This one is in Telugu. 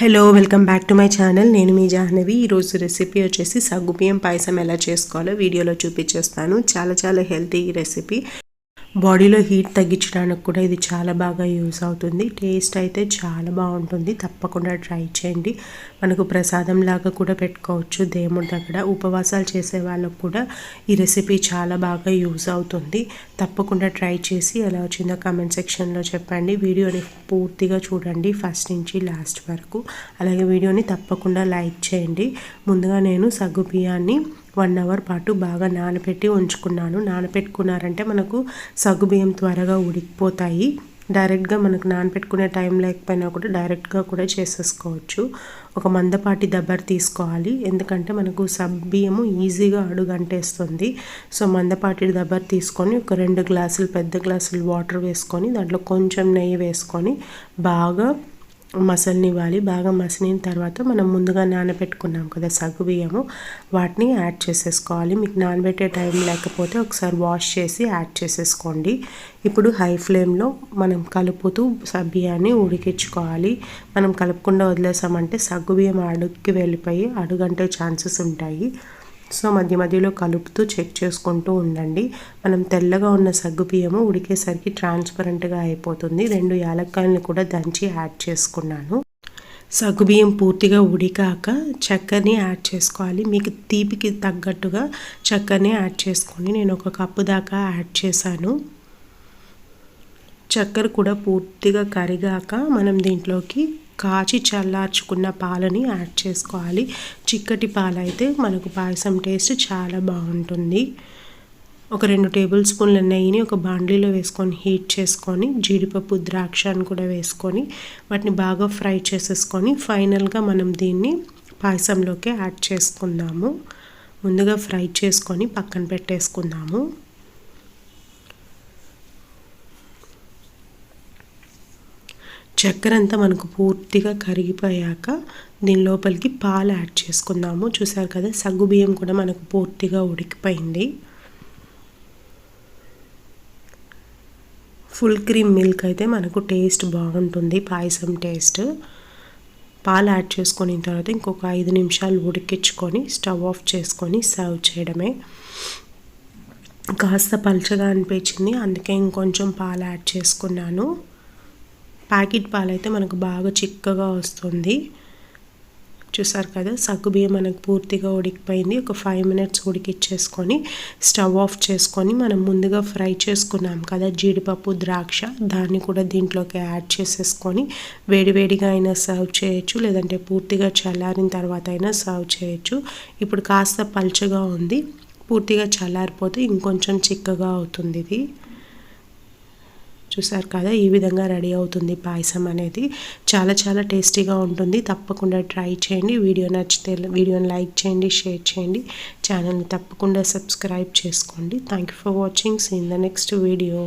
Hello welcome back to my channel నేను మీ జాహ్నవి. ఈరోజు రెసిపీ వచ్చేసి సగ్గుబియ్యం పాయసం ఎలా చేసుకోవాలో వీడియోలో చూపించేస్తాను. చాలా చాలా హెల్తీ రెసిపీ బాడీలో హీట్ తగ్గించడానికి కూడా ఇది చాలా బాగా యూస్ అవుతుంది. టేస్ట్ అయితే చాలా బాగుంటుంది. తప్పకుండా ట్రై చేయండి. మనకు ప్రసాదం లాగా కూడా పెట్టుకోవచ్చు. దేవుడి దగ్గర ఉపవాసాలు చేసే వాళ్ళకు కూడా ఈ రెసిపీ చాలా బాగా యూస్ అవుతుంది. తప్పకుండా ట్రై చేసి ఎలా వచ్చిందో కమెంట్ సెక్షన్లో చెప్పండి. వీడియోని పూర్తిగా చూడండి. ఫస్ట్ నుంచి లాస్ట్ వరకు. అలాగే వీడియోని తప్పకుండా లైక్ చేయండి. ముందుగా నేను సగ్గు బియ్యాన్ని వన్ అవర్ పాటు బాగా నానబెట్టి ఉంచుకున్నాను. నానబెట్టుకున్నారంటే మనకు సగ్గుబియ్యం త్వరగా ఉడికిపోతాయి. డైరెక్ట్గా మనకు నానపెట్టుకునే టైం లేకపోయినా కూడా డైరెక్ట్గా కూడా చేసేసుకోవచ్చు. ఒక మందపాటి దబ్బర్ తీసుకోవాలి. ఎందుకంటే మనకు సబ్బియ్యము ఈజీగా అడుగంటేస్తుంది. సో మందపాటి దబ్బర్ తీసుకొని ఒక రెండు గ్లాసులు పెద్ద గ్లాసులు వాటర్ వేసుకొని దాంట్లో కొంచెం నెయ్యి వేసుకొని బాగా మసలనివ్వాలి బాగా మసిలిన తర్వాత మనం ముందుగా నానబెట్టుకున్నాం కదా సగ్గు బియ్యము. వాటిని యాడ్ చేసేసుకోవాలి. మీకు నానబెట్టే టైం లేకపోతే ఒకసారి వాష్ చేసి యాడ్ చేసేసుకోండి. ఇప్పుడు హై ఫ్లేమ్లో మనం కలుపుతూ బియ్యాన్ని ఉడికించుకోవాలి. మనం కలుపుకుండా వదిలేసామంటే సగ్గు బియ్యం అడుగుకి వెళ్ళిపోయి అడుగంటే ఛాన్సెస్ ఉంటాయి. సో మధ్య మధ్యలో కలుపుతూ చెక్ చేసుకుంటూ ఉండండి. మనం తెల్లగా ఉన్న సగ్గు బియ్యము ఉడికేసరికి ట్రాన్స్పరెంట్గా అయిపోతుంది. రెండు యాలక్కాయలను కూడా దంచి యాడ్ చేసుకున్నాను. సగ్గుబియ్యం పూర్తిగా ఉడికాక చక్కెరని యాడ్ చేసుకోవాలి. మీకు తీపికి తగ్గట్టుగా చక్కెరని యాడ్ చేసుకొని నేను ఒక కప్పు దాకా యాడ్ చేశాను. చక్కెర కూడా పూర్తిగా కరిగాక మనం దీంట్లోకి కాచి చల్లార్చుకున్న పాలని యాడ్ చేసుకోవాలి. చిక్కటి పాలైతే మనకు పాయసం టేస్ట్ చాలా బాగుంటుంది. ఒక రెండు టేబుల్ స్పూన్ల నెయ్యిని ఒక బాండ్లీలో వేసుకొని హీట్ చేసుకొని జీడిపప్పు ద్రాక్షను కూడా వేసుకొని వాటిని బాగా ఫ్రై చేసేసుకొని ఫైనల్గా మనం దీన్ని పాయసంలోకి యాడ్ చేసుకుందాము. ముందుగా ఫ్రై చేసుకొని పక్కన పెట్టేసుకుందాము. చక్కెర అంతా మనకు పూర్తిగా కరిగిపోయాక దీని లోపలికి పాలు యాడ్ చేసుకుందాము. చూసారు కదా సగ్గు బియ్యం కూడా మనకు పూర్తిగా ఉడికిపోయింది. ఫుల్ క్రీమ్ మిల్క్ అయితే మనకు టేస్ట్ బాగుంటుంది పాయసం టేస్ట్. పాలు యాడ్ చేసుకుని తర్వాత ఇంకొక ఐదు నిమిషాలు ఉడికించుకొని స్టవ్ ఆఫ్ చేసుకొని సర్వ్ చేయడమే. కాస్త పల్చగా అనిపించింది అందుకే ఇంకొంచెం పాలు యాడ్ చేసుకున్నాను. ప్యాకెట్ పాలు అయితే మనకు బాగా చిక్కగా వస్తుంది. చూసారు కదా సగ్గుబియ్యం మనకు పూర్తిగా ఉడికిపోయింది. ఒక ఫైవ్ మినిట్స్ ఉడికిచ్చేసుకొని స్టవ్ ఆఫ్ చేసుకొని మనం ముందుగా ఫ్రై చేసుకున్నాం కదా జీడిపప్పు ద్రాక్ష దాన్ని కూడా దీంట్లోకి యాడ్ చేసేసుకొని వేడివేడిగా అయినా సర్వ్ చేయొచ్చు లేదంటే పూర్తిగా చల్లారిన తర్వాత అయినా సర్వ్ చేయొచ్చు. ఇప్పుడు కాస్త పల్చగా ఉంది. పూర్తిగా చల్లారిపోతే ఇంకొంచెం చిక్కగా అవుతుంది ఇది. చూసారు కదా ఈ విధంగా రెడీ అవుతుంది పాయసం అనేది. చాలా చాలా టేస్టీగా ఉంటుంది. తప్పకుండా ట్రై చేయండి. వీడియో నచ్చితే వీడియోని లైక్ చేయండి షేర్ చేయండి. ఛానల్ని తప్పకుండా సబ్స్క్రైబ్ చేసుకోండి. Thank you for watching see in the next video